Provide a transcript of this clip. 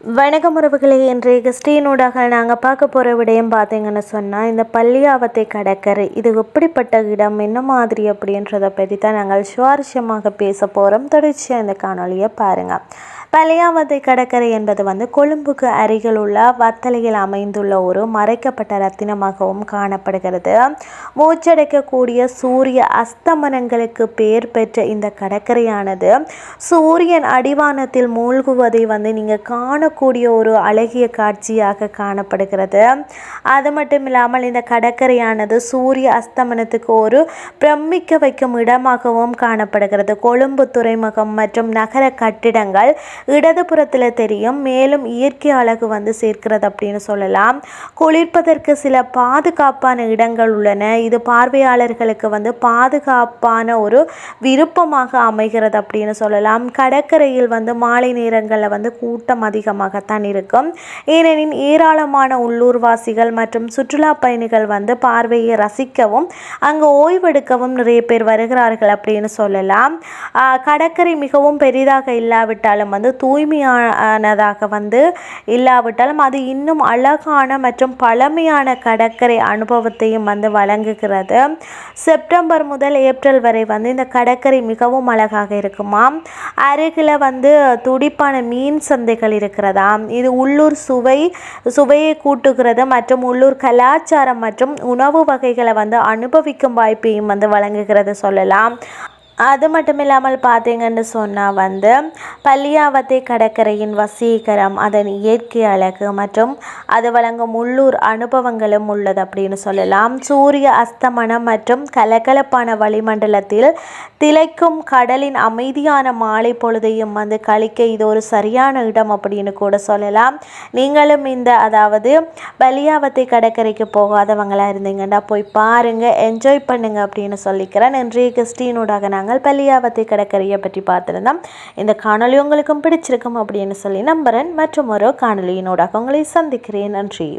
வணக்கம் உறவுகளே இன்றைய கிறிஸ்டியனூடாக நாங்கள் பார்க்க போகிற விடயம் பார்த்தீங்கன்னு சொன்னால் இந்த பள்ளியாவத்தை கடற்கரை இது எப்படிப்பட்ட இடம் என்ன மாதிரி அப்படின்றத பற்றி தான் நாங்கள் சுவாரஸ்யமாக பேச போகிறோம் தொடர்ச்சியாக இந்த காணொலியை பாருங்கள் பழையாவதை கடற்கரை என்பது வந்து கொழும்புக்கு அருகில் உள்ள வத்தலையில் அமைந்துள்ள ஒரு மறைக்கப்பட்ட ரத்தினமாகவும் காணப்படுகிறது. மூச்சடைக்கக்கூடிய சூரிய அஸ்தமனங்களுக்கு பெயர் பெற்ற இந்த கடற்கரையானது சூரியன் அடிவானத்தில் மூழ்குவதை வந்து நீங்கள் காணக்கூடிய ஒரு அழகிய காட்சியாக காணப்படுகிறது. அது மட்டும் இல்லாமல் இந்த கடற்கரையானது சூரிய அஸ்தமனத்துக்கு ஒரு பிரமிக்க வைக்கும் இடமாகவும் காணப்படுகிறது. கொழும்பு துறைமுகம் மற்றும் நகர கட்டிடங்கள் இடதுபுறத்தில் தெரியும் மேலும் இயற்கை அழகு வந்து சேர்க்கிறது அப்படின்னு சொல்லலாம். குளிர்ப்பதற்கு சில பாதுகாப்பான இடங்கள் உள்ளன. இது பார்வையாளர்களுக்கு வந்து பாதுகாப்பான ஒரு விருப்பமாக அமைகிறது அப்படின்னு சொல்லலாம். கடற்கரையில் வந்து மாலை நேரங்களில் வந்து கூட்டம் அதிகமாகத்தான் இருக்கும். ஏனெனில் ஏராளமான உள்ளூர்வாசிகள் மற்றும் சுற்றுலா பயணிகள் வந்து பார்வையை ரசிக்கவும் அங்கு ஓய்வெடுக்கவும் நிறைய பேர் வருகிறார்கள் அப்படின்னு சொல்லலாம். கடற்கரை மிகவும் பெரிதாக இல்லாவிட்டாலும் வந்து வந்து தூய்மையானதாக வந்து இல்லாவிட்டாலும் அது இன்னும் அழகான மற்றும் பழமையான கடற்கரை அனுபவத்தையும் வந்து வழங்குகிறது. செப்டம்பர் முதல் ஏப்ரல் வரை வந்து இந்த கடற்கரை மிகவும் அழகாக இருக்குமா? அருகில் வந்து துடிப்பான மீன் சந்தைகள் இருக்கிறதா? இது உள்ளூர் சுவை சுவையை கூட்டுகிறது மற்றும் உள்ளூர் கலாச்சாரம் மற்றும் உணவு வகைகளை வந்து அனுபவிக்கும் வாய்ப்பையும் வந்து வழங்குகிறது சொல்லலாம். அது மட்டும் இல்லாமல் பார்த்தீங்கன்னு சொன்னால் வந்து பள்ளியாவத்தை கடற்கரையின் வசீகரம் அதன் இயற்கை அழகு மற்றும் அது வழங்கும் உள்ளூர் அனுபவங்களும் உள்ளது அப்படின்னு சொல்லலாம். சூரிய அஸ்தமனம் மற்றும் கலகலப்பான வளிமண்டலத்தில் திளைக்கும் கடலின் அமைதியான மாலை பொழுதையும் வந்து கழிக்க இது ஒரு சரியான இடம் அப்படின்னு கூட சொல்லலாம். நீங்களும் இந்த அதாவது பலியாவத்தை கடற்கரைக்கு போகாதவங்களாக இருந்தீங்கன்னா போய் பாருங்கள் என்ஜாய் பண்ணுங்கள் அப்படின்னு சொல்லிக்கிறேன். நன்றி கிறிஸ்டினூடாக நாங்கள் நாங்கள் பள்ளியாவத்தை கடற்கரையை பற்றி பார்த்துருந்தோம். இந்த காணொலி உங்களுக்கும் பிடிச்சிருக்கும் அப்படின்னு சொல்லி நம்புகிறேன் மற்றும் ஒரு காணொலியினோடாக உங்களை சந்திக்கிறேன். நன்றி.